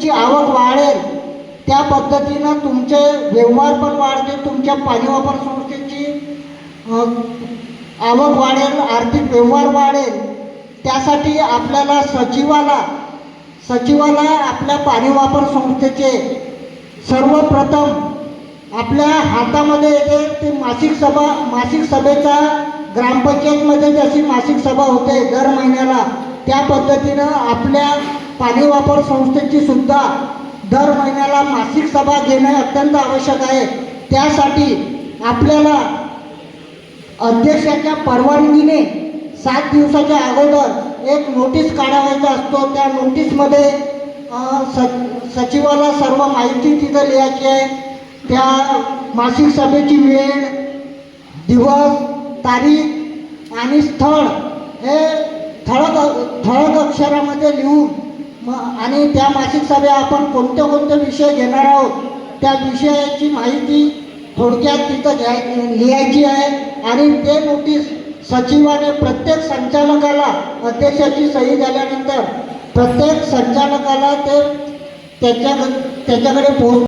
ची आवक वाढेल. त्या पद्धतीनं तुमचे व्यवहार पण वाढतील तुमच्या पाणी वापर संस्थेची आवक वाढेल आर्थिक व्यवहार वाढेल. त्यासाठी आपल्याला सचिवाला सचिवाला आपल्या पाणी वापर संस्थेचे सर्वप्रथम आपल्या हातामध्ये येते ते मासिक सभा मासिक सभेचा ग्रामपंचायतमध्ये जशी मासिक सभा होते दर महिन्याला त्या पद्धतीनं आपल्या पाणी वापर संस्थेची सुद्धा दर महिन्याला मासिक सभा घेणे अत्यंत आवश्यक आहे. त्यासाठी आपल्याला अध्यक्षाच्या परवानगीने सात दिवसाच्या अगोदर एक नोटीस काढावायचा असतो. त्या नोटीसमध्ये स सचिवाला सर्व माहिती तिथं लिहायची आहे. त्या मासिक सभेची वेळ दिवस तारीख आणि स्थळ हे ठळक ठळक अक्षरामध्ये लिहून आणि त्या मासिक सभेत आपण कोणते कोणते विषय घेणार आहोत त्या विषयाची माहिती थोडक्यात तिथं घ्याय लिहायची आहे. आणि ते नोटीस सचिवाने प्रत्येक संचालकाला अध्यक्षाची सही झाल्यानंतर प्रत्येक संचालकाला ते त्याच्या त्याच्याकडे पोहोच